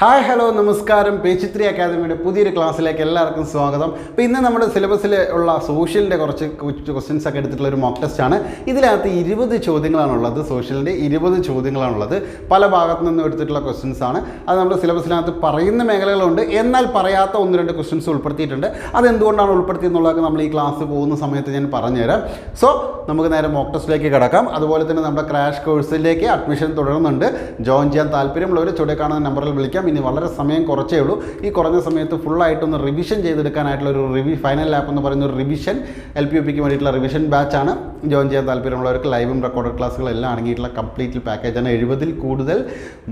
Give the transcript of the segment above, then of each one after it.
Hi hello നമസ്കാരം. പേച്ചിത്രി അക്കാദമിയുടെ പുതിയൊരു ക്ലാസ്സിലേക്ക് എല്ലാവർക്കും സ്വാഗതം. അപ്പോൾ ഇന്ന് നമ്മുടെ സിലബസിൽ ഉള്ള സോഷ്യലിന്റെ കുറച്ച് ക്വസ്റ്റ്യൻസ് ഒക്കെ എടുത്തിട്ടുള്ള ഒരു മോക്ക് ടെസ്റ്റ് ആണ്. ഇതിനകത്ത് ഇരുപത് ചോദ്യങ്ങളാണുള്ളത് സോഷ്യലിന്റെ ഇരുപത് ചോദ്യങ്ങളാണുള്ളത്. പല ഭാഗത്തു നിന്നും എടുത്തിട്ടുള്ള ക്വസ്റ്റ്യൻസ് ആണ്. അത് നമ്മുടെ സിലബസിനകത്ത് പറയുന്ന മേഖലകളുണ്ട്. എന്നാൽ പറയാത്ത ഒന്ന് രണ്ട് ക്വസ്റ്റ്യൻസ് ഉൾപ്പെടുത്തിയിട്ടുണ്ട്. അതെന്തുകൊണ്ടാണ് ഉൾപ്പെടുത്തിയെന്നുള്ളതൊക്കെ നമ്മൾ ഈ ക്ലാസ് പോകുന്ന സമയത്ത് ഞാൻ പറഞ്ഞുതരാം. സോ നമുക്ക് നേരെ മോക്ക് ടെസ്റ്റിലേക്ക് കിടക്കാം. അതുപോലെ തന്നെ നമ്മുടെ ക്രാഷ് കോഴ്സിലേക്ക് അഡ്മിഷൻ തുടരുന്നുണ്ട്. ജോയിൻ ചെയ്യാൻ താല്പര്യമുള്ളവർ ചുവടെ കാണുന്ന നമ്പറിൽ വിളിക്കാം. ഇനി വളരെ സമയം കുറച്ചേ ഉള്ളൂ. ഈ കുറഞ്ഞ സമയത്ത് ഫുള്ളായിട്ടൊന്ന് റിവിഷൻ ചെയ്തെടുക്കാനായിട്ടുള്ള ഒരു റിവി ഫൈനൽ ലാപ്പ് എന്ന് പറയുന്ന ഒരു റിവിഷൻ എൽ പി യു പിക്ക് വേണ്ടിയിട്ടുള്ള റിവിഷൻ ബാച്ചാണ് ജോയിൻ ചെയ്യാൻ താല്പര്യമുള്ളവർക്ക് ലൈവും റെക്കോർഡ് ക്ലാസ്സുകളെല്ലാം അടങ്ങിയിട്ടുള്ള കംപ്ലീറ്റ് പാക്കേജാണ് എഴുപതിൽ കൂടുതൽ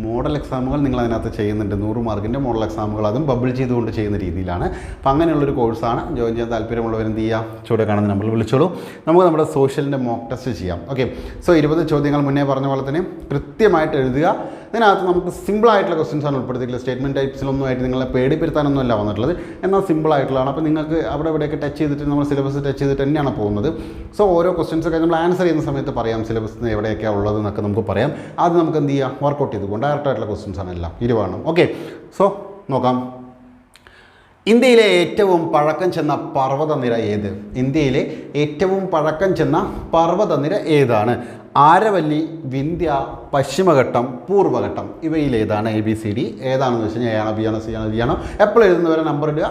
മോഡൽ എക്സാമുകൾ നിങ്ങൾ അതിനകത്ത് ചെയ്യുന്നുണ്ട്. നൂറ് മാർക്കിന്റെ മോഡൽ എക്സാമുകൾ അതും ബബിൾ ചെയ്തുകൊണ്ട് ചെയ്യുന്ന രീതിയിലാണ്. അപ്പോൾ അങ്ങനെയുള്ളൊരു കോഴ്സാണ് ജോയിൻ ചെയ്യാൻ താല്പര്യമുള്ളവർ എന്ത് ചെയ്യുക ചൂട് കാണുന്ന നമ്മൾ വിളിച്ചോളൂ. നമുക്ക് നമ്മുടെ സോഷ്യലിന്റെ മോക്ക് ടെസ്റ്റ് ചെയ്യാം. ഓക്കെ സോ ഇരുപത് ചോദ്യങ്ങൾ മുന്നേ പറഞ്ഞ പോലെ തന്നെ കൃത്യമായിട്ട് എഴുതുക. ഇതിനകത്ത് നമുക്ക് സിമ്പിളായിട്ടുള്ള ക്വസ്റ്റ്യൻസാണ് ക്വസ്റ്റ്യൻസ് ഉൾപ്പെടുത്തിയിട്ടുള്ളത് സ്റ്റേറ്റ്മെന്റ് ടൈപ്സിലൊന്നും ആയിട്ട് നിങ്ങളെ പേടിപ്പെടുത്താനൊന്നും അല്ല വന്നിട്ടുള്ളത്. എന്നാൽ സിമ്പിൾ ആയിട്ടുള്ളതാണ്. അപ്പോൾ നിങ്ങൾക്ക് അവിടെ ഇവിടെയൊക്കെ ടച്ച് ചെയ്തിട്ട് നമ്മൾ സിലബസ് ടച്ച് ചെയ്തിട്ട് തന്നെയാണ് പോകുന്നത്. സോ ഓരോ ക്വസ്റ്റ്യൻസൊക്കെ നമ്മൾ ആൻസർ ചെയ്യുന്ന സമയത്ത് പറയാം. സിലബസ് എവിടെയൊക്കെയാണ് ഉള്ളത് എന്നൊക്കെ നമുക്ക് പറയാം. അത് നമുക്ക് എന്ത് ചെയ്യാം? വർക്കൗട്ട് ചെയ്തുകൊണ്ട് ഡയറക്റ്റ് ആയിട്ടുള്ള ക്വസ്റ്റ്യൻസ് ആണ് എല്ലാം. ഇരുവാണ് ഓക്കെ സോ നോക്കാം. ഇന്ത്യയിലെ ഏറ്റവും പഴക്കം ചെന്ന പർവതനിര ഏത്? ഇന്ത്യയിലെ ഏറ്റവും പഴക്കം ചെന്ന പർവതനിര ഏതാണ്? ആരവല്ലി വിന്ധ്യ പശ്ചിമഘട്ടം പൂർവഘട്ടം ഇവയിലേതാണ് എ ബി സി ഡി ഏതാണെന്ന് വെച്ച് കഴിഞ്ഞാൽ എ ആണോ ബി ആണോ സി ആണോ ഡി ആണോ? എപ്പോഴും എഴുതുന്നവരെ നമ്പർ ഇടുക.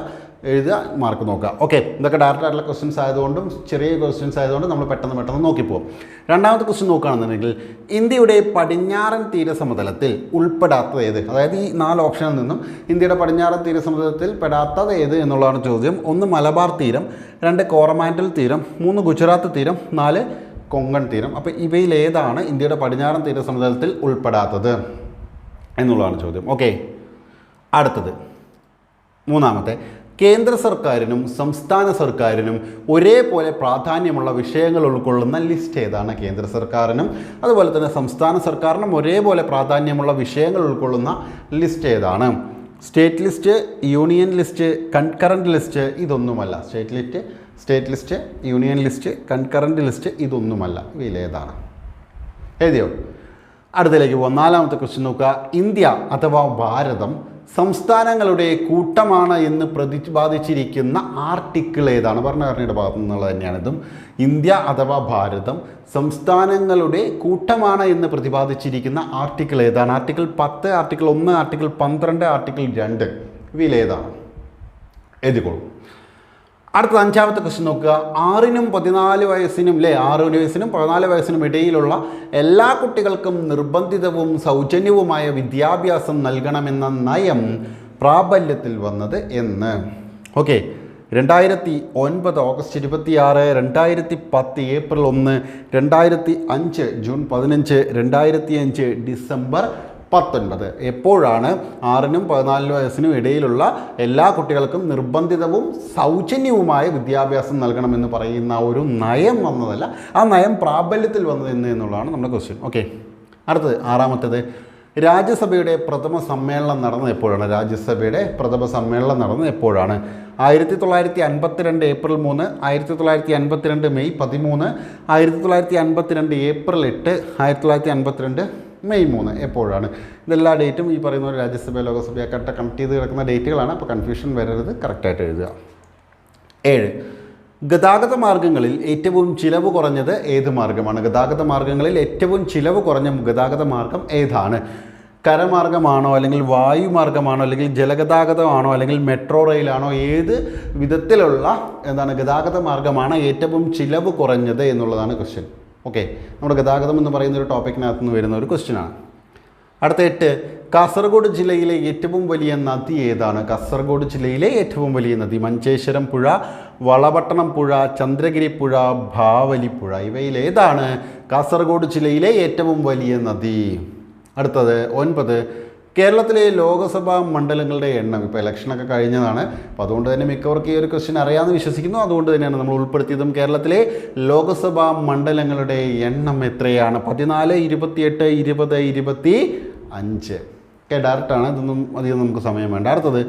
എഴുതുക മാർക്ക് നോക്കുക. ഓക്കെ ഇതൊക്കെ ഡയറക്റ്റ് ആയിട്ടുള്ള ക്വസ്റ്റ്യൻസ് ആയതുകൊണ്ടും ചെറിയ ക്വസ്റ്റ്യൻസ് ആയതുകൊണ്ടും നമ്മൾ പെട്ടെന്ന് പെട്ടെന്ന് നോക്കിപ്പോകും രണ്ടാമത്തെ ക്വസ്റ്റ്യൻ നോക്കുകയാണെന്നുണ്ടെങ്കിൽ ഇന്ത്യയുടെ പടിഞ്ഞാറൻ തീരസമതലത്തിൽ ഉൾപ്പെടാത്തത് ഏത്? അതായത് ഈ നാല് ഓപ്ഷനിൽ നിന്നും ഇന്ത്യയുടെ പടിഞ്ഞാറൻ തീരസമതലത്തിൽ പെടാത്തത് ഏത് എന്നുള്ളതാണ് ചോദ്യം. ഒന്ന് മലബാർ തീരം രണ്ട് കോറമാൻഡൽ തീരം മൂന്ന് ഗുജറാത്ത് തീരം നാല് കൊങ്കൺ തീരം. അപ്പോൾ ഇവയിലേതാണ് ഇന്ത്യയുടെ പടിഞ്ഞാറൻ തീരസമതലത്തിൽ ഉൾപ്പെടാത്തത് എന്നുള്ളതാണ് ചോദ്യം. ഓക്കെ അടുത്തത്. മൂന്നാമത്തെ കേന്ദ്ര സർക്കാരിനും സംസ്ഥാന സർക്കാരിനും ഒരേപോലെ പ്രാധാന്യമുള്ള വിഷയങ്ങൾ ഉൾക്കൊള്ളുന്ന ലിസ്റ്റ് ഏതാണ് കേന്ദ്ര സർക്കാരിനും? അതുപോലെ തന്നെ സംസ്ഥാന സർക്കാരിനും ഒരേപോലെ പ്രാധാന്യമുള്ള വിഷയങ്ങൾ ഉൾക്കൊള്ളുന്ന ലിസ്റ്റ് ഏതാണ്? State list union list concurrent list ഇതൊന്നുമല്ല. State list state list union list concurrent list ഇതൊന്നുമല്ല. ഇവയിലേതാണ് എഴുതിയോ? അടുത്തതിലേക്ക് പോകാം നാലാമത്തെ ക്വസ്റ്റ്യൻ നോക്കുക. ഇന്ത്യ അഥവാ ഭാരതം സംസ്ഥാനങ്ങളുടെ കൂട്ടമാണ് എന്ന് പ്രതിപാദിച്ചിരിക്കുന്ന ആർട്ടിക്കിൾ ഏതാണ്? ഭരണഘടനയുടെ ഭാഗത്തു നിന്നുള്ള തന്നെയാണിതും ഇന്ത്യ അഥവാ ഭാരതം സംസ്ഥാനങ്ങളുടെ കൂട്ടമാണ് എന്ന് പ്രതിപാദിച്ചിരിക്കുന്ന ആർട്ടിക്കിൾ ഏതാണ്? ആർട്ടിക്കിൾ പത്ത് ആർട്ടിക്കിൾ ഒന്ന് ആർട്ടിക്കിൾ പന്ത്രണ്ട് ആർട്ടിക്കിൾ രണ്ട്. ഇവയിലേതാണ് എഴുതിക്കോളൂ അടുത്ത അഞ്ചാമത്തെ ക്വസ്റ്റ്യൻ നോക്കുക. ആറിനും പതിനാല് വയസ്സിനും അല്ലേ ആറ് വയസ്സിനും പതിനാല് വയസ്സിനും ഇടയിലുള്ള എല്ലാ കുട്ടികൾക്കും നിർബന്ധിതവും സൗജന്യവുമായ വിദ്യാഭ്യാസം നൽകണമെന്ന നയം പ്രാബല്യത്തിൽ വന്നത് എന്ന്. ഓക്കെ രണ്ടായിരത്തി ഒൻപത് ഓഗസ്റ്റ് ഇരുപത്തിയാറ് രണ്ടായിരത്തി പത്ത് ഏപ്രിൽ ഒന്ന് രണ്ടായിരത്തി അഞ്ച് ജൂൺ പതിനഞ്ച് രണ്ടായിരത്തി അഞ്ച് ഡിസംബർ പത്തൊൻപത് എപ്പോഴാണ് ആറിനും പതിനാലിനും വയസ്സിനും ഇടയിലുള്ള എല്ലാ കുട്ടികൾക്കും നിർബന്ധിതവും സൗജന്യവുമായ വിദ്യാഭ്യാസം നൽകണമെന്ന് പറയുന്ന ഒരു നയം വന്നതല്ല. ആ നയം പ്രാബല്യത്തിൽ വന്നത് എന്ന് എന്നുള്ളതാണ് നമ്മുടെ ക്വസ്റ്റ്യൻ ഓക്കെ അടുത്തത് ആറാമത്തേത്. രാജ്യസഭയുടെ പ്രഥമ സമ്മേളനം നടന്നത് എപ്പോഴാണ്? രാജ്യസഭയുടെ പ്രഥമ സമ്മേളനം നടന്നത് എപ്പോഴാണ്? ആയിരത്തി തൊള്ളായിരത്തി അൻപത്തിരണ്ട് ഏപ്രിൽ മൂന്ന് ആയിരത്തി തൊള്ളായിരത്തി അൻപത്തിരണ്ട് മെയ് പതിമൂന്ന് ആയിരത്തി തൊള്ളായിരത്തി അൻപത്തിരണ്ട് ഏപ്രിൽ എട്ട് ആയിരത്തി തൊള്ളായിരത്തി അൻപത്തിരണ്ട് മെയ് മൂന്ന് എപ്പോഴാണ്? ഇതെല്ലാ ഡേറ്റും ഈ പറയുന്ന ഒരു രാജ്യസഭ ലോകസഭ കറക്റ്റ് കണക്ട് ചെയ്ത് കിടക്കുന്ന ഡേറ്റുകളാണ്. അപ്പോൾ കൺഫ്യൂഷൻ വരരുത്. കറക്റ്റായിട്ട് എഴുതുക. ഏഴ്. ഗതാഗത മാർഗങ്ങളിൽ ഏറ്റവും ചിലവ് കുറഞ്ഞത് ഏത് മാർഗമാണ് ഗതാഗത മാർഗങ്ങളിൽ ഏറ്റവും ചിലവ് കുറഞ്ഞ ഗതാഗത മാർഗം ഏതാണ്? കരമാർഗമാണോ അല്ലെങ്കിൽ വായുമാർഗമാണോ അല്ലെങ്കിൽ ജലഗതാഗതമാണോ അല്ലെങ്കിൽ മെട്രോ റെയിലാണോ? ഏത് വിധത്തിലുള്ള എന്താണ് ഗതാഗത മാർഗമാണ് ഏറ്റവും ചിലവ് കുറഞ്ഞത് എന്നുള്ളതാണ് ക്വസ്റ്റ്യൻ ഓക്കെ നമ്മുടെ ഗതാഗതം എന്ന് പറയുന്ന ഒരു ടോപ്പിക്കിനകത്ത് നിന്ന് വരുന്ന ഒരു ക്വസ്റ്റ്യനാണ് അടുത്ത എട്ട് കാസർഗോഡ് ജില്ലയിലെ ഏറ്റവും വലിയ നദി ഏതാണ്? കാസർഗോഡ് ജില്ലയിലെ ഏറ്റവും വലിയ നദി മഞ്ചേശ്വരം പുഴ വളപട്ടണം പുഴ ചന്ദ്രഗിരി പുഴ ഭാവലി പുഴ ഇവയിൽ ഏതാണ്? കാസർഗോഡ് ജില്ലയിലെ ഏറ്റവും വലിയ നദി. അടുത്തത് ഒൻപത് കേരളത്തിലെ ലോകസഭാ മണ്ഡലങ്ങളുടെ എണ്ണം ഇപ്പോൾ ഇലക്ഷനൊക്കെ കഴിഞ്ഞതാണ്. അപ്പോൾ അതുകൊണ്ട് തന്നെ മിക്കവർക്ക് ഈ ഒരു ക്വസ്റ്റ്യൻ അറിയാമെന്ന് വിശ്വസിക്കുന്നു. അതുകൊണ്ട് തന്നെയാണ് നമ്മൾ ഉൾപ്പെടുത്തിയതും കേരളത്തിലെ ലോകസഭാ മണ്ഡലങ്ങളുടെ എണ്ണം എത്രയാണ്? പതിനാല് ഇരുപത്തിയെട്ട് ഇരുപത് ഇരുപത്തി അഞ്ച് ഓക്കെ ഡയറക്റ്റാണ് ഇതൊന്നും അധികം നമുക്ക് സമയം വേണ്ട. അടുത്തത്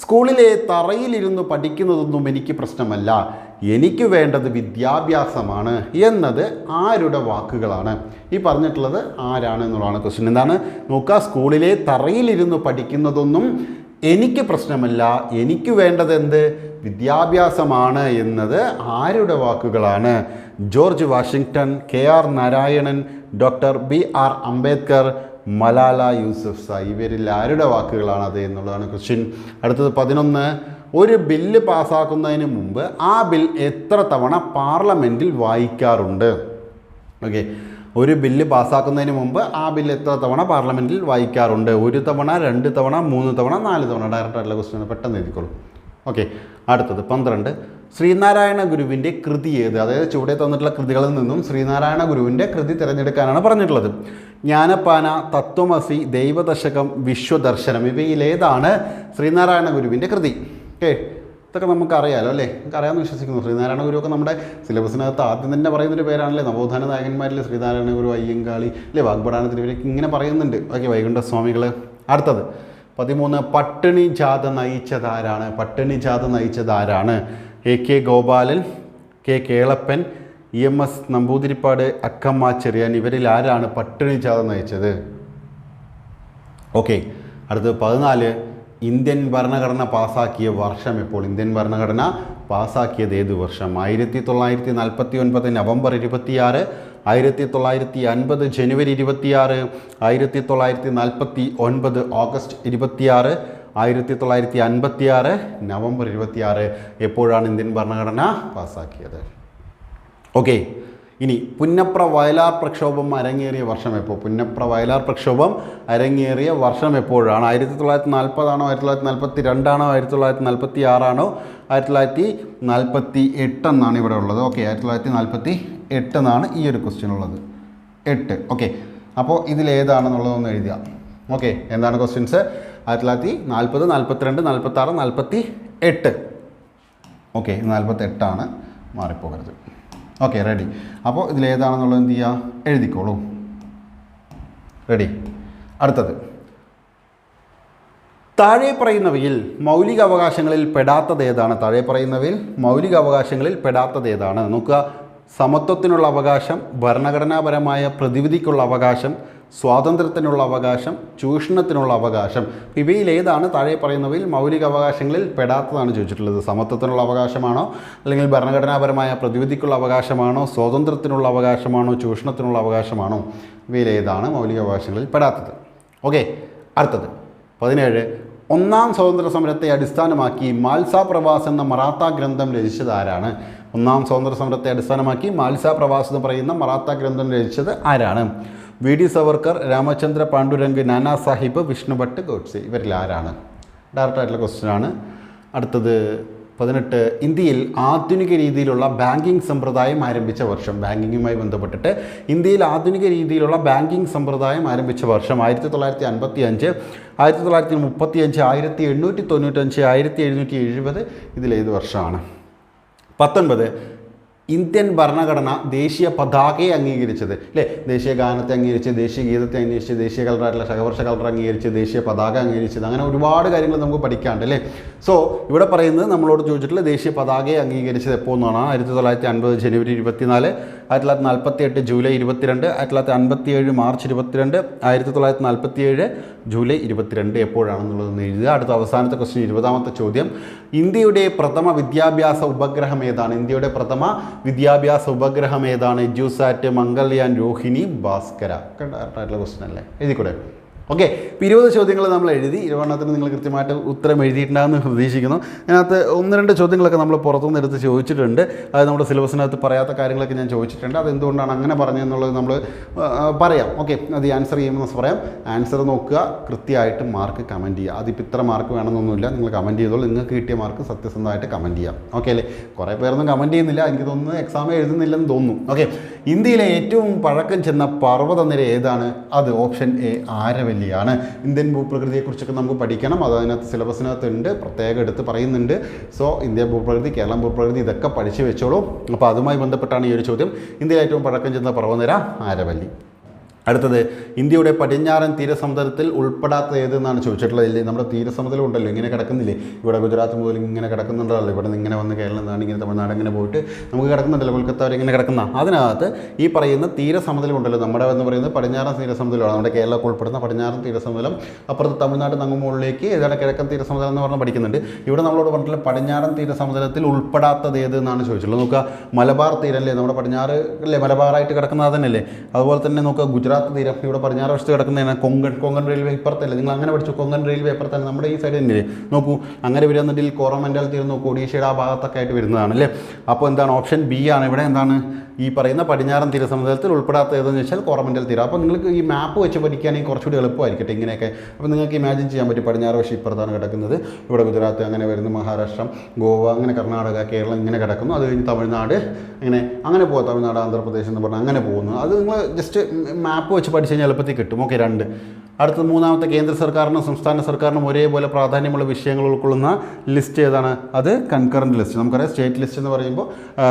സ്കൂളിലെ തറയിലിരുന്ന് പഠിക്കുന്നതൊന്നും എനിക്ക് പ്രശ്നമല്ല. എനിക്ക് വേണ്ടത് വിദ്യാഭ്യാസമാണ് എന്നത് ആരുടെ വാക്കുകളാണ്? ഈ പറഞ്ഞിട്ടുള്ളത് ആരാണ് എന്നുള്ളതാണ് ക്വസ്റ്റ്യൻ എന്താണ്? നോക്കുക സ്കൂളിലെ തറയിലിരുന്ന് പഠിക്കുന്നതൊന്നും എനിക്ക് പ്രശ്നമല്ല. എനിക്ക് വേണ്ടത് എന്ത്? വിദ്യാഭ്യാസമാണ് എന്നത് ആരുടെ വാക്കുകളാണ്? George Washington K R Narayanan doctor B R Ambedkar Malala Yousaf സാ ഇവരിൽ ആരുടെ വാക്കുകളാണ് അത് എന്നുള്ളതാണ് ക്വസ്റ്റ്യൻ അടുത്തത് പതിനൊന്ന് ഒരു ബില്ല് പാസ്സാക്കുന്നതിന് മുമ്പ് ആ ബിൽ എത്ര തവണ പാർലമെന്റിൽ വായിക്കാറുണ്ട്? ഓക്കെ ഒരു ബില്ല് പാസ്സാക്കുന്നതിന് മുമ്പ് ആ ബില്ല് എത്ര തവണ പാർലമെന്റിൽ വായിക്കാറുണ്ട്? ഒരു തവണ രണ്ട് തവണ മൂന്ന് തവണ നാല് തവണ. ഡയറക്റ്റ് ആയിട്ടുള്ള ക്വസ്റ്റ്യൻ പെട്ടെന്ന് എഴുതിക്കോളൂ. ഓക്കെ അടുത്തത് പന്ത്രണ്ട് ശ്രീനാരായണ ഗുരുവിന്റെ കൃതി ഏത്? അതായത് ചുവടെ തന്നിട്ടുള്ള കൃതികളിൽ നിന്നും ശ്രീനാരായണ ഗുരുവിന്റെ കൃതി തിരഞ്ഞെടുക്കാനാണ് പറഞ്ഞിട്ടുള്ളത്. ജ്ഞാനപ്പാന തത്വമസി ദൈവദശകം വിശ്വദർശനം ഇവയിലേതാണ് ശ്രീനാരായണ ഗുരുവിന്റെ കൃതി. ഓക്കെ? ഇതൊക്കെ നമുക്കറിയാലോ അല്ലേ? നമുക്ക് അറിയാമെന്ന് വിശ്വസിക്കുന്നു. ശ്രീനാരായണ ഗുരുവൊക്കെ നമ്മുടെ സിലബസിനകത്ത് ആദ്യം തന്നെ പറയുന്നൊരു പേരാണല്ലേ? നവോത്ഥാന നായകന്മാരിൽ ശ്രീനാരായണ ഗുരു അയ്യങ്കാളി അല്ലേ? വാഗ്ബടാന ഇവരൊക്കെ ഇങ്ങനെ പറയുന്നുണ്ട്. ഓക്കെ വൈകുണ്ഠ സ്വാമികൾ അടുത്തത്. പതിമൂന്ന് പട്ടിണി ജാഥ നയിച്ചതാരാണ്? പട്ടിണി ജാഥ നയിച്ചതാരാണ്? A K Gopalan K Kelappan E M S Namboodiripad Akkamma Cherian ഇവരിൽ ആരാണ് പട്ടിണി ചാതം നയിച്ചത്? ഓക്കെ അടുത്തത് പതിനാല്. ഇന്ത്യൻ ഭരണഘടന പാസാക്കിയ വർഷം ഇപ്പോൾ ഇന്ത്യൻ ഭരണഘടന പാസാക്കിയത് ഏത് വർഷം? ആയിരത്തി തൊള്ളായിരത്തി നാൽപ്പത്തി ഒൻപത് നവംബർ ഇരുപത്തിയാറ് ആയിരത്തി തൊള്ളായിരത്തി അൻപത് ജനുവരി ഇരുപത്തിയാറ് ആയിരത്തി തൊള്ളായിരത്തി നാൽപ്പത്തി ഒൻപത് ഓഗസ്റ്റ് ഇരുപത്തിയാറ് ആയിരത്തി തൊള്ളായിരത്തി അൻപത്തിയാറ് നവംബർ ഇരുപത്തിയാറ് എപ്പോഴാണ് ഇന്ത്യൻ ഭരണഘടന പാസ്സാക്കിയത്? ഓക്കെ ഇനി പുന്നപ്ര വയലാർ പ്രക്ഷോഭം അരങ്ങേറിയ വർഷം എപ്പോൾ പുന്നപ്ര വയലാർ പ്രക്ഷോഭം അരങ്ങേറിയ വർഷം എപ്പോഴാണ്? ആയിരത്തി തൊള്ളായിരത്തി നാൽപ്പതാണോ ആയിരത്തി തൊള്ളായിരത്തി നാൽപ്പത്തി രണ്ടാണോ ആയിരത്തി തൊള്ളായിരത്തി നാൽപ്പത്തി ആറാണോ ആയിരത്തി തൊള്ളായിരത്തി നാൽപ്പത്തി എട്ടെന്നാണ് ഇവിടെ ഉള്ളത്. ഓക്കെ ആയിരത്തി തൊള്ളായിരത്തി നാൽപ്പത്തി എട്ടെന്നാണ് ഈ ഒരു ക്വസ്റ്റ്യൻ ഉള്ളത്. എട്ട്. ഓക്കെ അപ്പോൾ ഇതിലേതാണെന്നുള്ളതൊന്ന് എഴുതുക. ഓക്കെ എന്താണ് ക്വസ്റ്റ്യൻസ് ആയിരത്തി തൊള്ളായിരത്തി നാൽപ്പത് നാൽപ്പത്തിരണ്ട് നാൽപ്പത്താറ് നാൽപ്പത്തി എട്ട് ഓക്കെ നാൽപ്പത്തെട്ടാണ് മാറിപ്പോകരുത്. ഓക്കെ റെഡി അപ്പോൾ ഇതിലേതാണെന്നുള്ളത് എന്ത് ചെയ്യുക എഴുതിക്കോളൂ. റെഡി അടുത്തത്. താഴെ പറയുന്നവയിൽ മൗലിക അവകാശങ്ങളിൽ പെടാത്തത് ഏതാണ്? താഴെ പറയുന്നവയിൽ മൗലിക അവകാശങ്ങളിൽ പെടാത്തത് ഏതാണ്? നോക്കുക. സമത്വത്തിനുള്ള അവകാശം ഭരണഘടനാപരമായ പ്രതിവിധിക്കുള്ള അവകാശം സ്വാതന്ത്ര്യത്തിനുള്ള അവകാശം ചൂഷണത്തിനുള്ള അവകാശം. ഇവയിൽ ഏതാണ് താഴെ പറയുന്നവയിൽ മൗലിക അവകാശങ്ങളിൽ പെടാത്തതാണ് ചോദിച്ചിട്ടുള്ളത്. സമത്വത്തിനുള്ള അവകാശമാണോ അല്ലെങ്കിൽ ഭരണഘടനാപരമായ പ്രതിവിധിക്കുള്ള അവകാശമാണോ സ്വാതന്ത്ര്യത്തിനുള്ള അവകാശമാണോ ചൂഷണത്തിനുള്ള അവകാശമാണോ? ഇവയിൽ ഏതാണ് മൗലിക അവകാശങ്ങളിൽ പെടാത്തത്? ഓക്കെ അടുത്തത്. പതിനേഴ്. ഒന്നാം സ്വാതന്ത്ര്യ സമരത്തെ അടിസ്ഥാനമാക്കി മാൽസ പ്രവാസ് എന്ന മറാത്ത ഗ്രന്ഥം രചിച്ചത് ആരാണ്? ഒന്നാം സ്വാതന്ത്ര്യ സമരത്തെ അടിസ്ഥാനമാക്കി മാൽസ പ്രവാസ് എന്ന് പറയുന്ന മറാത്ത ഗ്രന്ഥം രചിച്ചത് ആരാണ്? വി ഡി സവർക്കർ രാമചന്ദ്ര പാണ്ഡുരംഗ് നാനാ സാഹിബ് വിഷ്ണുഭട്ട് ഗോഡ്സെ ഇവരിൽ ആരാണ്? ഡയറക്റ്റായിട്ടുള്ള ക്വസ്റ്റ്യൻ ആണ്. അടുത്തത് പതിനെട്ട് ഇന്ത്യയിൽ ആധുനിക രീതിയിലുള്ള ബാങ്കിങ് സമ്പ്രദായം ആരംഭിച്ച വർഷം. ബാങ്കിങ്ങുമായി ബന്ധപ്പെട്ടിട്ട് ഇന്ത്യയിൽ ആധുനിക രീതിയിലുള്ള ബാങ്കിങ് സമ്പ്രദായം ആരംഭിച്ച വർഷം ആയിരത്തി തൊള്ളായിരത്തി അൻപത്തി അഞ്ച് ആയിരത്തി തൊള്ളായിരത്തി മുപ്പത്തി അഞ്ച് ആയിരത്തി എണ്ണൂറ്റി തൊണ്ണൂറ്റഞ്ച് ആയിരത്തി എഴുന്നൂറ്റി എഴുപത് ഇതിലേത് വർഷമാണ്. പത്തൊൻപത് ഇന്ത്യൻ ഭരണഘടന ദേശീയ പതാകയെ അംഗീകരിച്ചത്. അല്ലേ ദേശീയ ഗാനത്തെ അംഗീകരിച്ച് ദേശീയ ഗീതത്തെ അംഗീകരിച്ച് ദേശീയ കളറായിട്ടുള്ള സഹവർഷ കളർ അംഗീകരിച്ച് ദേശീയ പതാക അംഗീകരിച്ചത് അങ്ങനെ ഒരുപാട് കാര്യങ്ങൾ നമുക്ക് പഠിക്കാണ്ട് അല്ലേ സോ ഇവിടെ പറയുന്നത് നമ്മളോട് ചോദിച്ചിട്ടുള്ള ദേശീയ പതാകയെ അംഗീകരിച്ചത് എപ്പോൾ എന്നാണ് ആയിരത്തി തൊള്ളായിരത്തി അൻപത് ജനുവരി ഇരുപത്തിനാല് ആയിരത്തി തൊള്ളായിരത്തി നാൽപ്പത്തി എട്ട് ജൂലൈ ഇരുപത്തിരണ്ട് ആയിരത്തി തൊള്ളായിരത്തി അൻപത്തി ഏഴ് മാർച്ച് ഇരുപത്തിരണ്ട് ആയിരത്തി തൊള്ളായിരത്തി നാൽപ്പത്തി ഏഴ് ജൂലൈ ഇരുപത്തിരണ്ട് എപ്പോഴാണെന്നുള്ളതെന്ന് എഴുതുക. അടുത്ത അവസാനത്തെ ക്വസ്റ്റ്യൻ ഇരുപതാമത്തെ ചോദ്യം. ഇന്ത്യയുടെ പ്രഥമ വിദ്യാഭ്യാസ ഉപഗ്രഹം ഏതാണ്? ഇന്ത്യയുടെ പ്രഥമ വിദ്യാഭ്യാസ ഉപഗ്രഹം ഏതാണ്? ജ്യൂസാറ്റ് മംഗൾയാൻ രോഹിണി ഭാസ്കര. ഡയറക്റ്റായിട്ടുള്ള ക്വസ്റ്റ്യൻ അല്ലേ? എഴുതിക്കൂടെ? ഓക്കെ ഇപ്പോൾ ഇരുപത് ചോദ്യങ്ങൾ നമ്മൾ എഴുതി. ഇരുപതെണ്ണത്തിന് നിങ്ങൾ കൃത്യമായിട്ട് ഉത്തരം എഴുതിയിട്ടുണ്ടാകുമെന്ന് പ്രതീക്ഷിക്കുന്നു. അതിനകത്ത് ഒന്ന് രണ്ട് ചോദ്യങ്ങളൊക്കെ നമ്മൾ പുറത്തുനിന്ന് എടുത്ത് ചോദിച്ചിട്ടുണ്ട്. അത് നമ്മുടെ സിലബസിനകത്ത് പറയാത്ത കാര്യങ്ങളൊക്കെ ഞാൻ ചോദിച്ചിട്ടുണ്ട്. അത് എന്തുകൊണ്ടാണ് അങ്ങനെ പറഞ്ഞതെന്നുള്ളത് നമ്മൾ പറയാം. ഓക്കെ അത് ആൻസർ ചെയ്യുമെന്ന് പറയാം. ആൻസർ നോക്കുക കൃത്യമായിട്ട് മാർക്ക് കമന്റ് ചെയ്യുക. അതിപ്പോൾ ഇത്ര മാർക്ക് വേണമെന്നൊന്നുമില്ല. നിങ്ങൾ കമന്റ് ചെയ്തോളൂ. നിങ്ങൾക്ക് കിട്ടിയ മാർക്ക് സത്യസന്ധമായിട്ട് കമന്റ് ചെയ്യാം. ഓക്കെ അല്ലേ? കുറേ പേരൊന്നും കമന്റ് ചെയ്യുന്നില്ല. എനിക്ക് തോന്നുന്നു എക്സാം എഴുതുന്നില്ലെന്ന് തോന്നുന്നു. ഓക്കെ ഇന്ത്യയിലെ ഏറ്റവും പഴക്കം ചെന്ന പർവതനിര ഏതാണ്? അത് ഓപ്ഷൻ എ ആരവല്ലിയാണ്. ഇന്ത്യൻ ഭൂപ്രകൃതിയെക്കുറിച്ചൊക്കെ നമുക്ക് പഠിക്കണം. അത് അതിനകത്ത് സിലബസിനകത്ത് ഉണ്ട് പ്രത്യേകം എടുത്ത് പറയുന്നുണ്ട്. സോ ഇന്ത്യ ഭൂപ്രകൃതി കേരളം ഭൂപ്രകൃതി ഇതൊക്കെ പഠിച്ചു വെച്ചോളൂ. അപ്പോൾ അതുമായി ബന്ധപ്പെട്ടാണ് ഈ ഒരു ചോദ്യം. ഇന്ത്യയിലെ ഏറ്റവും പഴക്കം ചെന്ന പർവതനിര ആരവല്ലി. അടുത്തത് ഇന്ത്യയുടെ പടിഞ്ഞാറൻ തീരസമുദ്രത്തിൽ ഉൾപ്പെടാത്ത ഏതെന്നാണ് ചോദിച്ചിട്ടുള്ളത്? ഇല്ലേ നമ്മുടെ തീരസമുദ്രം ഉണ്ടല്ലോ ഇങ്ങനെ കിടക്കുന്നില്ലേ? ഇവിടെ ഗുജറാത്ത് മുതൽ ഇങ്ങനെ കിടക്കുന്നുണ്ടല്ലോ ഇവിടെ നിന്ന് ഇങ്ങനെ വന്ന് കേരളം നിന്നാണ് ഇങ്ങനെ തമിഴ്നാട് ഇങ്ങനെ പോയിട്ട് നമുക്ക് കിടക്കുന്നുണ്ടല്ലോ കൊൽക്കത്ത വരെ ഇങ്ങനെ കിടക്കുന്ന. അതിനകത്ത് ഈ പറയുന്ന തീരസമുദ്രം ഉണ്ടല്ലോ നമ്മുടെ എന്ന് പറയുന്നത് പടിഞ്ഞാറൻ തീരസമുദ്രമാണ്. നമ്മുടെ കേരളം ഉൾപ്പെടുന്ന പടിഞ്ഞാറൻ തീരസമുദ്രം. അപ്പുറത്ത് തമിഴ്നാട് നങ്ങ് ഏതാണ് കിഴക്കൻ തീരസമുദ്രം എന്ന് പറഞ്ഞാൽ പഠിക്കുന്നുണ്ട്. ഇവിടെ നമ്മളോട് പറഞ്ഞിട്ടുള്ള പടിഞ്ഞാറൻ തീരസമുദ്രത്തിൽ ഉൾപ്പെടാത്തത് ഏത് എന്നാണ് നോക്കുക മലബാർ തീരല്ലേ നമ്മുടെ പടിഞ്ഞാറ് അല്ലേ മലബാറായിട്ട് കിടക്കുന്നത് തന്നെയല്ലേ അതുപോലെ തന്നെ നോക്കുക ഗുജറാത്ത് തീരം ഇവിടെ പടിഞ്ഞാറ് വശത്ത് കിടക്കുന്നതാണ് കൊങ്കൺ കൊങ്കൺ റെയിൽവേ ഇപ്പുറത്തല്ലേ? നിങ്ങൾ അങ്ങനെ പഠിച്ചു. കൊങ്കൺ റെയിൽവേ ഇപ്പുറത്താണ് നമ്മുടെ ഈ സൈഡ് തന്നെയല്ലേ നോക്കൂ അങ്ങനെ വരുന്നുണ്ടെങ്കിൽ കോറമൻഡൽ തീരം നോക്കൂ ഒഡീഷയുടെ ആ ഭാഗത്തൊക്കെ ആയിട്ട് വരുന്നതാണ് അല്ലേ? അപ്പോൾ എന്താണ്? ഓപ്ഷൻ ബി ആണ്. ഇവിടെ എന്താണ്? ഈ പറയുന്ന പടിഞ്ഞാറൻ തീരസമുദ്രത്തിൽ ഉൾപ്പെടാത്ത ഏതെന്ന് വെച്ചാൽ കോറമൻഡൽ തീരം അപ്പോൾ നിങ്ങൾക്ക് ഈ മാപ്പ് വെച്ച് പഠിക്കുകയാണെങ്കിൽ കുറച്ചുകൂടി എളുപ്പമായിരിക്കട്ടെ ഇങ്ങനെയൊക്കെ. അപ്പോൾ നിങ്ങൾക്ക് ഇമാജിൻ ചെയ്യാൻ പറ്റും പടിഞ്ഞാറ് വശം ഇപ്പുറത്താണ് കിടക്കുന്നത്. ഇവിടെ ഗുജറാത്ത് അങ്ങനെ വരുന്നു മഹാരാഷ്ട്ര ഗോവ അങ്ങനെ കർണാടക കേരളം ഇങ്ങനെ കിടക്കുന്നു. അത് കഴിഞ്ഞ് തമിഴ്നാട് ഇങ്ങനെ അങ്ങനെ പോകാം തമിഴ്നാട് ആന്ധ്രാപ്രദേശ് എന്ന് പറഞ്ഞാൽ അങ്ങനെ പോകുന്നു. അത് നിങ്ങൾ ജസ്റ്റ് മാപ്പ് വെച്ച് പഠിച്ചു കഴിഞ്ഞാൽ എളുപ്പത്തിൽ കിട്ടും. ഓക്കെ രണ്ട്. അടുത്ത മൂന്നാമത്തെ കേന്ദ്ര സർക്കാരിനും സംസ്ഥാന സർക്കാരിനും ഒരേപോലെ പ്രാധാന്യമുള്ള വിഷയങ്ങൾ ഉൾക്കൊള്ളുന്ന ലിസ്റ്റ് ഏതാണ്? അത് കൺകറന്റ് ലിസ്റ്റ്. നമുക്കറിയാം സ്റ്റേറ്റ് ലിസ്റ്റ് എന്ന് പറയുമ്പോൾ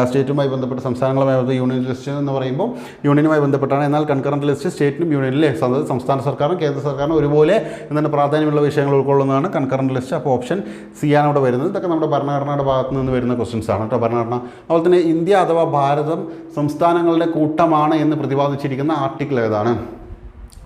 സ്റ്റേറ്റുമായി ബന്ധപ്പെട്ട് സംസ്ഥാനങ്ങളുമായി ബന്ധപ്പെട്ട യൂണിയൻ ലിസ്റ്റ് എന്ന് പറയുമ്പോൾ യൂണിയനുമായി ബന്ധപ്പെട്ടാണ്. എന്നാൽ കൺകറന്റ് ലിസ്റ്റ് സ്റ്റേറ്റിനും യൂണിയനിലെ സംസ്ഥാന സർക്കാരും കേന്ദ്ര സർക്കാരിനും ഒരുപോലെ എന്താണ് പ്രാധാന്യമുള്ള വിഷയങ്ങൾ ഉൾക്കൊള്ളുന്നതാണ് കൺകറന്റ് ലിസ്റ്റ്. അപ്പോൾ ഓപ്ഷൻ സി ആണ് ഇവിടെ വരുന്നത്. ഇതൊക്കെ നമ്മുടെ ഭരണഘടനയുടെ ഭാഗത്ത് നിന്ന് വരുന്ന ക്വസ്റ്റ്യൻസ് ആണ് കേട്ടോ ഭരണഘടന. അതുപോലെ തന്നെ ഇന്ത്യ അഥവാ ഭാരതം സംസ്ഥാനങ്ങളുടെ കൂട്ടമാണ് എന്ന് പ്രതിപാദിച്ചിരിക്കുന്ന ആർട്ടിക്കിൾ ഏതാണ്?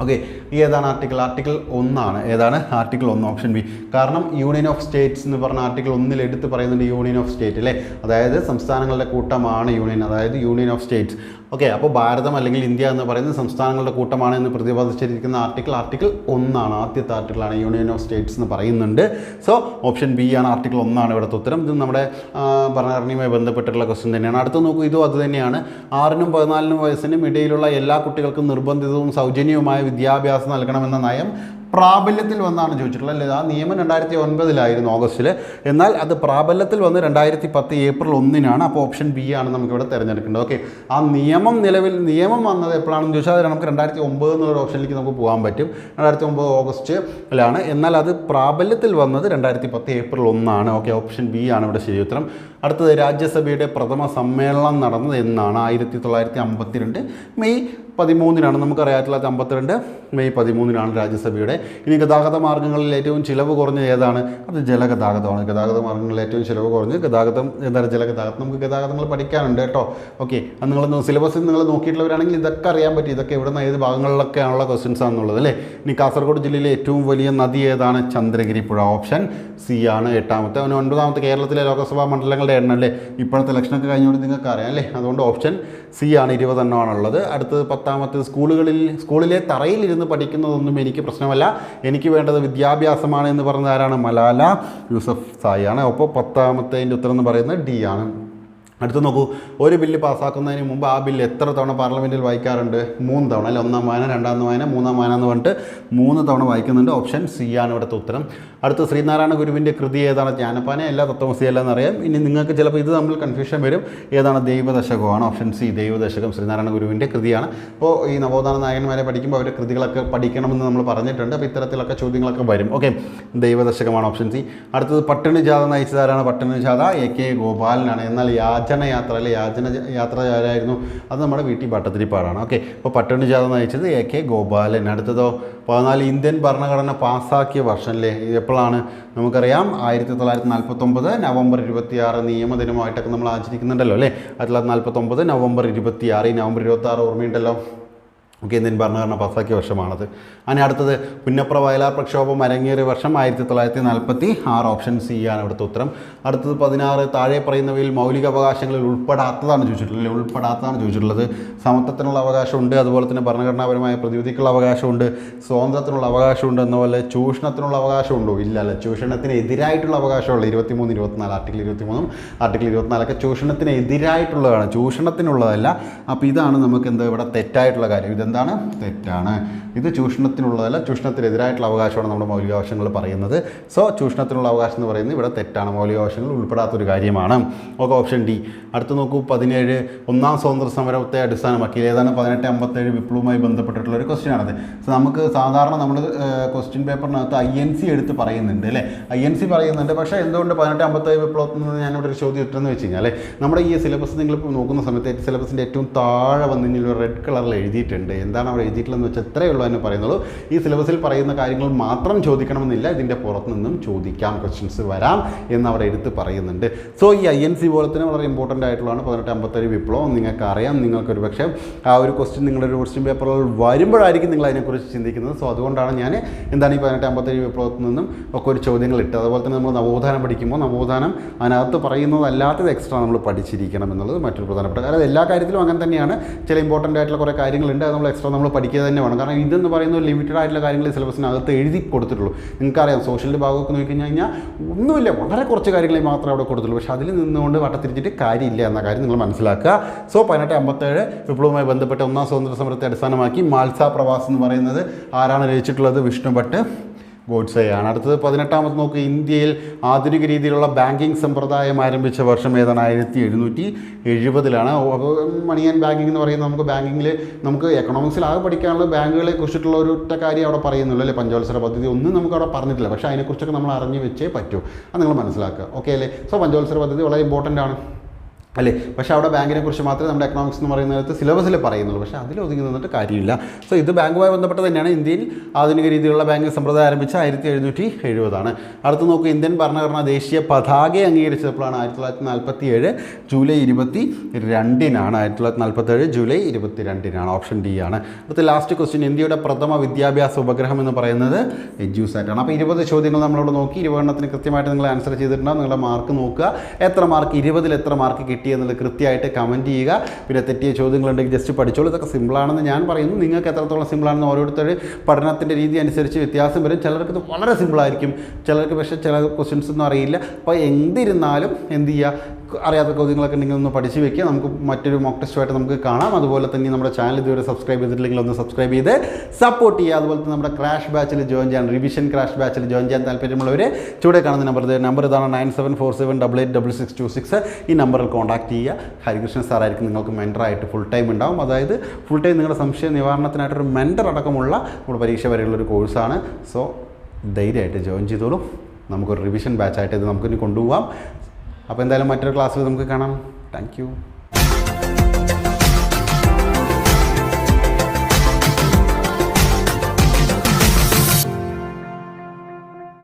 ഓക്കെ ഈ ഏതാണ് ആർട്ടിക്കിൾ ആർട്ടിക്കിൾ ഒന്നാണ്. ഏതാണ്? ആർട്ടിക്കിൾ ഒന്ന് ഓപ്ഷൻ ബി കാരണം യൂണിയൻ ഓഫ് സ്റ്റേറ്റ്സ് എന്ന് പറഞ്ഞ ആർട്ടിക്കിൾ ഒന്നിൽ എടുത്ത് പറയുന്നുണ്ട് യൂണിയൻ ഓഫ് സ്റ്റേറ്റ് അല്ലേ? അതായത് സംസ്ഥാനങ്ങളുടെ കൂട്ടമാണ് യൂണിയൻ അതായത് യൂണിയൻ ഓഫ് സ്റ്റേറ്റ്സ് ഓക്കെ അപ്പോൾ ഭാരതം അല്ലെങ്കിൽ ഇന്ത്യ എന്ന് പറയുന്നത് സംസ്ഥാനങ്ങളുടെ കൂട്ടമാണ് എന്ന് പ്രതിപാദിച്ചിരിക്കുന്ന ആർട്ടിക്കിൾ ആർട്ടിക്കിൾ ഒന്നാണ് ആദ്യത്തെ ആർട്ടിക്കിളാണ് യൂണിയൻ ഓഫ് സ്റ്റേറ്റ്സ് എന്ന് പറയുന്നുണ്ട്. സോ ഓപ്ഷൻ ബി ആണ് ആർട്ടിക്കിൾ ഒന്നാണ് ഇവിടുത്തെ ഉത്തരം. ഇത് നമ്മുടെ ഭരണഘടനയുമായി ബന്ധപ്പെട്ടിട്ടുള്ള ക്വസ്റ്റ്യൻ തന്നെയാണ്. അടുത്ത് നോക്കൂ ഇതും അത് തന്നെയാണ്. ആറിനും പതിനാലിനും വയസ്സിനും ഇടയിലുള്ള എല്ലാ കുട്ടികൾക്കും നിർബന്ധിതവും സൗജന്യവുമായ വിദ്യാഭ്യാസം നൽകണമെന്ന നയം പ്രാബല്യത്തിൽ വന്നാണ് ചോദിച്ചിട്ടുള്ളത്. അല്ലേ? ആ നിയമം രണ്ടായിരത്തി ഒൻപതിലായിരുന്നു ഓഗസ്റ്റിൽ എന്നാൽ അത് പ്രാബല്യത്തിൽ വന്ന് രണ്ടായിരത്തി പത്ത് ഏപ്രിൽ ഒന്നിനാണ്. അപ്പോൾ ഓപ്ഷൻ ബി ആണ് നമുക്കിവിടെ തിരഞ്ഞെടുക്കേണ്ടത്. ഓക്കെ. ആ നിയമം നിലവിൽ നിയമം വന്നത് എപ്പോഴാണെന്ന് ചോദിച്ചാൽ അത് നമുക്ക് രണ്ടായിരത്തി ഒമ്പത് എന്നുള്ള ഓപ്ഷനിലേക്ക് നമുക്ക് പോകാൻ പറ്റും. രണ്ടായിരത്തി ഒമ്പത് ഓഗസ്റ്റിലാണ്. എന്നാൽ അത് പ്രാബല്യത്തിൽ വന്നത് രണ്ടായിരത്തി പത്ത് ഏപ്രിൽ ഒന്നാണ്. ഓക്കെ. ഓപ്ഷൻ ബി ആണ് ഇവിടെ ശരി ഉത്തരം. അടുത്തത് രാജ്യസഭയുടെ പ്രഥമ സമ്മേളനം നടന്നത് എന്നാണ് ആയിരത്തി തൊള്ളായിരത്തി അമ്പത്തിരണ്ട് മെയ് പതിമൂന്നിനാണ് നമുക്കറിയാം ആയിരത്തി തൊള്ളായിരത്തി അമ്പത്തിരണ്ട് മെയ് പതിമൂന്നിനാണ് രാജ്യസഭയുടെ. ഇനി ഗതാഗത മാർഗങ്ങളിൽ ഏറ്റവും ചിലവ് കുറഞ്ഞത് ഏതാണ്? അത് ജലഗതാഗതമാണ്. ഗതാഗത മാർഗങ്ങളിൽ ഏറ്റവും ചിലവ് കുറഞ്ഞ് ഗതാഗതം എന്താണ് ജലഗതാഗതം? നമുക്ക് ഗതാഗതങ്ങൾ പഠിക്കാനുണ്ട് കേട്ടോ. ഓക്കെ അത് നിങ്ങൾ സിലബസിൽ നിങ്ങൾ നോക്കിയിട്ടുള്ളവരാണെങ്കിൽ ഇതൊക്കെ അറിയാൻ പറ്റും. ഇതൊക്കെ ഇവിടെ നിന്ന് ഏത് ഭാഗങ്ങളിലൊക്കെയാണുള്ള ക്വസ്റ്റ്യൻസ് ആണെന്നുള്ളത് അല്ലേ? ഇനി കാസർഗോഡ് ജില്ലയിലെ ഏറ്റവും വലിയ നദി ഏതാണ്? ചന്ദ്രഗിരി പുഴ. ഓപ്ഷൻ സി ആണ് എട്ടാമത്തെ. ഒൻപതാമത്തെ കേരളത്തിലെ ലോക്സഭാ മണ്ഡലങ്ങളുടെ എണ്ണം അല്ലേ? ഇപ്പോഴത്തെ ഇലക്ഷനൊക്കെ കഴിഞ്ഞുകൊണ്ട് നിങ്ങൾക്ക് അറിയാം അല്ലേ? അതുകൊണ്ട് ഓപ്ഷൻ സി ആണ് ഇരുപതെണ്ണമാണുള്ളത് അടുത്തത് പത്താമത്തെ സ്കൂളുകളിൽ സ്കൂളിലെ തറയിലിരുന്ന് പഠിക്കുന്നതൊന്നും എനിക്ക് പ്രശ്നമല്ല. എനിക്ക് വേണ്ടത് വിദ്യാഭ്യാസമാണ് എന്ന് പറഞ്ഞത് ആരാണ്? മലാല യൂസഫ് സായി ആണ്. അപ്പോൾ പത്താമത്തേന്റെ ഉത്തരം എന്ന് പറയുന്നത് ഡി ആണ്. അടുത്ത് നോക്കൂ ഒരു ബില്ല് പാസ്സാക്കുന്നതിന് മുമ്പ് ആ ബില്ല് എത്ര തവണ പാർലമെന്റിൽ വായിക്കാറുണ്ട്? മൂന്ന് തവണ അല്ലെ? ഒന്നാം വായന രണ്ടാം വായന മൂന്നാം വായന എന്ന് പറഞ്ഞിട്ട് മൂന്ന് തവണ വായിക്കുന്നുണ്ട്. ഓപ്ഷൻ സി ആണ് ഇവിടുത്തെ ഉത്തരം. അടുത്ത ശ്രീനാരായണ ഗുരുവിന്റെ കൃതി ഏതാണ്? ജ്ഞാനപ്പാന എല്ലാ തത്വമസിയല്ല എന്നറിയാം ഇനി നിങ്ങൾക്ക് ചിലപ്പോൾ ഇത് തമ്മിൽ കൺഫ്യൂഷൻ വരും. ഏതാണ്? ദൈവദശകമാണ്. ഓപ്ഷൻ സി ദൈവദശകം ശ്രീനാരായണ ഗുരുവിന്റെ കൃതിയാണ്. അപ്പോൾ ഈ നവോത്ഥാന നായകന്മാരെ പഠിക്കുമ്പോൾ അവരുടെ കൃതികളൊക്കെ പഠിക്കണമെന്ന് നമ്മൾ പറഞ്ഞിട്ടുണ്ട്. അപ്പോൾ ഇത്തരത്തിലൊക്കെ ചോദ്യങ്ങളൊക്കെ വരും. ഓക്കെ ദൈവദശകമാണ് ഓപ്ഷൻ സി അടുത്തത് പട്ടിണി ജാഥ നയിച്ചതാരാണ്? പട്ടിണി ജാഥ എ കെ ഗോപാലനാണ്. എന്നാൽ യാചന യാത്ര അല്ലെ? യാചന യാത്ര ആരായിരുന്നു അത് നമ്മുടെ വീട്ടിൽ പട്ടത്തിരിപ്പാടാണ് ഓക്കെ അപ്പോൾ പട്ടിണി ജാഥ നയിച്ചത് എ കെ ഗോപാലൻ. അടുത്തതോ? പതിനാല് ഇന്ത്യൻ ഭരണഘടന പാസ്സാക്കിയ ഇത് എപ്പോഴാണ്? നമുക്കറിയാം ആയിരത്തി തൊള്ളായിരത്തി നാൽപ്പത്തൊമ്പത് നവംബർ ഇരുപത്തിയാറ് നിയമദിനമായിട്ടൊക്കെ നമ്മൾ ആചരിക്കുന്നുണ്ടല്ലോ അല്ലേ? ആയിരത്തി തൊള്ളായിരത്തി നാൽപ്പത്തൊമ്പത് നവംബർ ഇരുപത്തിയാറ് ഈ നവംബർ ഇരുപത്തി ആറ് ഓർമ്മയുണ്ടല്ലോ? ഓക്കെ ഇന്ത്യൻ ഭരണഘടന പാസ്സാക്കിയ വർഷമാണത്. അങ്ങനെ അടുത്തത് പുന്നപ്ര വയലാർ പ്രക്ഷോഭം അരങ്ങേറിയ വർഷം ആയിരത്തി തൊള്ളായിരത്തി നാൽപ്പത്തി ആറ് ഓപ്ഷൻ സി ആണ് ഇവിടുത്തെ ഉത്തരം. അടുത്തത് പതിനാറ് താഴെ പറയുന്നവയിൽ മൗലിക അവകാശങ്ങളിൽ ഉൾപ്പെടാത്തതാണ് ചോദിച്ചിട്ടുള്ളത്. ഉൾപ്പെടാത്തതാണ് ചോദിച്ചിട്ടുള്ളത്. സമത്വത്തിനുള്ള അവകാശമുണ്ട് അതുപോലെ തന്നെ ഭരണഘടനാപരമായ പ്രതിവിധിക്കുള്ള അവകാശമുണ്ട് സ്വാതന്ത്ര്യത്തിനുള്ള അവകാശമുണ്ട് എന്നപോലെ ചൂഷണത്തിനുള്ള അവകാശമുണ്ടോ? ഇല്ല അല്ല? ചൂഷണത്തിന് എതിരായിട്ടുള്ള അവകാശമുള്ള ഇരുപത്തിമൂന്ന് ഇരുപത്തിനാല് ആർട്ടിക്കിൾ ഇരുപത്തിമൂന്നും ആർട്ടിക്കിൾ ഇരുപത്തിനാലൊക്കെ ചൂഷണത്തിന് എതിരായിട്ടുള്ളതാണ്. ചൂഷണത്തിനുള്ളതല്ല. അപ്പോൾ ഇതാണ് നമുക്ക് എന്താ ഇവിടെ തെറ്റായിട്ടുള്ള കാര്യം. ഇതെന്താണ് തെറ്റാണ്. ഇത് ചൂഷണത്തിനുള്ളതല്ല ചൂഷണത്തിനെതിരായിട്ടുള്ള അവകാശമാണ് നമ്മുടെ മൗലികാവകാശങ്ങൾ പറയുന്നത്. സോ ചൂഷണത്തിനുള്ള അവകാശം എന്ന് പറയുന്നത് ഇവിടെ തെറ്റാണ്. മൗലികാവകാശങ്ങൾ ഉൾപ്പെടാത്തൊരു കാര്യമാണ്. Okay option D. അടുത്ത് നോക്കൂ പതിനേഴ് ഒന്നാം സ്വാതന്ത്ര്യ സമരത്തെ അടിസ്ഥാനമാക്കി. ഏതാണ് പതിനെട്ട് അമ്പത്തേഴ് വിപ്ലവവുമായി ബന്ധപ്പെട്ടിട്ടുള്ള ഒരു ക്വസ്റ്റ്യൻ ആണത്. സോ നമുക്ക് സാധാരണ നമ്മൾ ക്വസ്റ്റ്യൻ പേപ്പറിനകത്ത് ഐ എൻ സി എടുത്ത് പറയുന്നുണ്ട് അല്ലേ? ഐ എൻ സി പറയുന്നുണ്ട്. പക്ഷേ എന്തുകൊണ്ട് പതിനെട്ട് അമ്പത്തേഴ് വിപ്ലവത്തിൽ നിന്ന് ഞാനിവിടെ ഒരു ചോദ്യം ഇട്ടെന്ന് വെച്ച് കഴിഞ്ഞാൽ നമ്മുടെ ഈ സിലബസ് നിങ്ങൾ നോക്കുന്ന സമയത്ത് സിലബസിന്റെ ഏറ്റവും താഴെ വന്ന് കഴിഞ്ഞാൽ റെഡ് കളറിൽ എഴുതിയിട്ടുണ്ട്. എന്താണ് അവർ എഴുതിയിട്ടുള്ളതെന്ന് വെച്ചാൽ ഇത്രയേ ഉള്ളൂ എന്ന് പറയുന്നുള്ളൂ. ഈ സിലബസിൽ പറയുന്ന കാര്യങ്ങൾ മാത്രം ചോദിക്കണമെന്നില്ല. ഇതിന്റെ പുറത്തു നിന്നും ചോദിക്കാം ക്വസ്റ്റ്യൻസ് വരാം എന്ന് അവർ എടുത്ത് പറയുന്നുണ്ട്. സോ ഈ ഐ എൻ സി പോലെ തന്നെ വളരെ ഇമ്പോർട്ടന്റ് ആയിട്ടുള്ളതാണ്. പതിനെട്ട് അമ്പത്തേഴ് വിപ്ലവം നിങ്ങൾക്ക് അറിയാം നിങ്ങൾക്ക് ഒരു പക്ഷേ ആ ഒരു ക്വസ്റ്റ്യൻ നിങ്ങളുടെ ഒരു ക്വസ്റ്റ്യൻ പേപ്പറിൽ വരുമ്പോഴായിരിക്കും നിങ്ങൾ അതിനെക്കുറിച്ച് ചിന്തിക്കുന്നത്. സോ അതുകൊണ്ടാണ് ഞാൻ എന്താണ് ഈ പതിനെട്ട് അമ്പത്തേഴ് വിപ്ലവത്തിൽ നിന്നും ഒക്കെ ഒരു ചോദ്യങ്ങൾ ഇട്ട് അതുപോലെ തന്നെ നമ്മൾ നവോത്ഥാനം പഠിക്കുമ്പോൾ നവോത്ഥാനം അതിനകത്ത് പറയുന്നതല്ലാത്തത് എക്സ്ട്രാ നമ്മൾ പഠിച്ചിരിക്കണം എന്നുള്ളത് മറ്റൊരു പ്രധാനപ്പെട്ട കാര്യം. എല്ലാ കാര്യത്തിലും അങ്ങനെ തന്നെയാണ്. ചില ഇമ്പോർട്ടന്റ് ആയിട്ടുള്ള കുറേ കാര്യങ്ങളുണ്ട്. അത് നമ്മൾ എക്സ്ട്രാ നമ്മൾ പഠിക്കുക തന്നെ വേണം. കാരണം ഇതെന്ന് പറയുന്നത് ലിമിറ്റഡ് ആയിട്ടുള്ള കാര്യങ്ങൾ സിലബസിനകത്ത് എഴുതി കൊടുത്തിട്ടുള്ളൂ. നിങ്ങൾക്കറിയാം സോഷ്യലിന്റെ ഭാഗമൊക്കെ നോക്കി കഴിഞ്ഞാൽ ഒന്നുമില്ല വളരെ കുറച്ച് കാര്യങ്ങളെ മാത്രമേ അവിടെ കൊടുത്തുള്ളൂ പക്ഷേ അതിൽ നിന്നുകൊണ്ട് വട്ടത്തിരിച്ചിട്ട് കാര്യമില്ല എന്ന കാര്യം നിങ്ങൾ മനസ്സിലാക്കുക. സോ പതിനെട്ട് അമ്പത്തേഴ് വിപ്ലവവുമായി ബന്ധപ്പെട്ട ഒന്നാം സ്വാതന്ത്ര്യ സമരത്തെ അടിസ്ഥാനമാക്കി മാൽസ പ്രവാസ് എന്ന് പറയുന്നത് ആരാണ് രചിച്ചിട്ടുള്ളത്? വിഷ്ണു ഭട്ട് ഗോഡ്സെയാണ് അടുത്തത് പതിനെട്ടാമത് നോക്ക് ഇന്ത്യയിൽ ആധുനിക രീതിയിലുള്ള ബാങ്കിങ് സമ്പ്രദായം ആരംഭിച്ച വർഷം ഏതാണ്? ആയിരത്തി എഴുന്നൂറ്റി എഴുപതിലാണ് അപ്പോൾ ആൻഡ് ബാങ്കിങ് എന്ന് പറയുന്നത് നമുക്ക് ബാങ്കിങ്ങിൽ നമുക്ക് എക്കണോമിക്സിൽ ആകെ പഠിക്കാനുള്ള ബാങ്കുകളെ കുറിച്ചിട്ടുള്ള ഒരു ഒറ്റ കാര്യം അവിടെ പറയുന്നുള്ളൂ അല്ലേ? പഞ്ചവത്സര പദ്ധതി ഒന്നും നമുക്ക് അവിടെ പറഞ്ഞിട്ടില്ല. പക്ഷേ അതിനെക്കുറിച്ചൊക്കെ നമ്മൾ അറിഞ്ഞു വെച്ചേ പറ്റൂ. അത് നിങ്ങൾ മനസ്സിലാക്കുക. ഓക്കെ അല്ലേ? സോ പഞ്ചവത്സര പദ്ധതി വളരെ ഇമ്പോർട്ടന്റ് ആണ്. അല്ലേ? പക്ഷേ അവിടെ ബാങ്കിനെ കുറിച്ച് മാത്രമേ നമ്മുടെ എക്കണോമിക്സ് എന്ന് പറയുന്നത് സിലബസിൽ പറയുന്നുള്ളൂ. പക്ഷേ അതിൽ ഒതുങ്ങി നിന്നിട്ട് കാര്യമില്ല. സോ ഇത് ബാങ്കുമായി ബന്ധപ്പെട്ട് തന്നെയാണ്. ഇന്ത്യയിൽ ആധുനിക രീതിയിലുള്ള ബാങ്ക് സമ്പ്രദായം ആരംഭിച്ച ആയിരത്തി എഴുന്നൂറ്റി എഴുപതാണ് അടുത്ത് നോക്കൂ ഇന്ത്യൻ ഭരണഘടന ദേശീയ പതാകയെ അംഗീകരിച്ചപ്പോഴാണ് ആയിരത്തി തൊള്ളായിരത്തി നാൽപ്പത്തി ഏഴ് ജൂലൈ ഇരുപത്തി രണ്ടിനാണ് ആയിരത്തി തൊള്ളായിരത്തി നാൽപ്പത്തേഴ് ജൂലൈ ഇരുപത്തി രണ്ടിനാണ് ഓപ്ഷൻ ഡി ആണ്. അടുത്ത ലാസ്റ്റ് ക്വസ്റ്റ്യൻ ഇന്ത്യയുടെ പ്രഥമ വിദ്യാഭ്യാസ ഉപഗ്രഹം എന്ന് പറയുന്നത് എജ്യൂസാറ്റ് ആണ് അപ്പോൾ ഇരുപത് ചോദ്യങ്ങൾ നമ്മളോട് നോക്കി ഇരുപതെണ്ണത്തിന് കൃത്യമായിട്ട് നിങ്ങൾ ആൻസർ ചെയ്തിട്ടുണ്ടാകും നിങ്ങളുടെ മാർക്ക് നോക്കുക. എത്ര മാർക്ക് ഇരുപതിൽ എത്ര മാർക്ക് കിട്ടി? എന്നുള്ളത് കൃത്യമായിട്ട് കമന്റ് ചെയ്യുക. പിന്നെ തെറ്റിയ ചോദ്യങ്ങളുണ്ടെങ്കിൽ ജസ്റ്റ് പഠിച്ചോളൂ. ഇതൊക്കെ സിമ്പിളാണെന്ന് ഞാൻ പറയുന്നു. നിങ്ങൾക്ക് എത്രത്തോളം സിമ്പിളാണെന്ന് ഓരോരുത്തർ പഠനത്തിന്റെ രീതി അനുസരിച്ച് വ്യത്യാസം വരും. ചിലർക്ക് ഇത് വളരെ സിമ്പിളായിരിക്കും ചിലർക്ക് പക്ഷേ ചില ക്വസ്റ്റ്യൻസ് ഒന്നും അറിയില്ല. അപ്പോൾ എന്തിരുന്നാലും എന്ത് ചെയ്യുക? അറിയാത്ത ചോദ്യങ്ങളൊക്കെ ഉണ്ടെങ്കിൽ ഒന്ന് പഠിച്ചു വെക്കുക. നമുക്ക് മറ്റൊരു മോക്ക് ടെസ്റ്റുമായിട്ട് നമുക്ക് കാണാം. അതുപോലെ തന്നെ നമ്മുടെ ചാനൽ ഇതുവരെ സബ്സ്ക്രൈബ് ചെയ്തിട്ടില്ലെങ്കിൽ ഒന്ന് സബ്സ്ക്രൈബ് ചെയ്ത് സപ്പോർട്ട് ചെയ്യുക. അതുപോലെ തന്നെ നമ്മുടെ ക്രാഷ് ബാച്ചിൽ ജോയിൻ ചെയ്യാൻ റിവിഷൻ ക്രാഷ് ബാച്ചിൽ ജോയിൻ ചെയ്യാൻ താല്പര്യമുള്ളവർ ചൂടെ കാണുന്ന നമ്പർ നമ്പർ ഇതാണ് nine seven four seven double eight double six two six ഈ നമ്പറിൽ കോൺടാക്ട് ചെയ്യുക. ഹരികൃഷ്ണൻ സാറായിരിക്കും നിങ്ങൾക്ക് മെന്ററായിട്ട് ഫുൾ ടൈം ഉണ്ടാവും. അതായത് ഫുൾ ടൈം നിങ്ങളുടെ സംശയ നിവാരണത്തിനായിട്ടൊരു മെന്റർ അടക്കമുള്ള നമ്മുടെ പരീക്ഷ വരെയുള്ളൊരു കോഴ്സാണ് സോ ധൈര്യമായിട്ട് ജോയിൻ ചെയ്തോളൂ. നമുക്കൊരു റിവിഷൻ ബാച്ചായിട്ട് ഇത് നമുക്കിനി കൊണ്ടുപോകാം അപ്പോൾ എന്തായാലും മറ്റൊരു ക്ലാസ്സിൽ നമുക്ക് കാണാം. താങ്ക്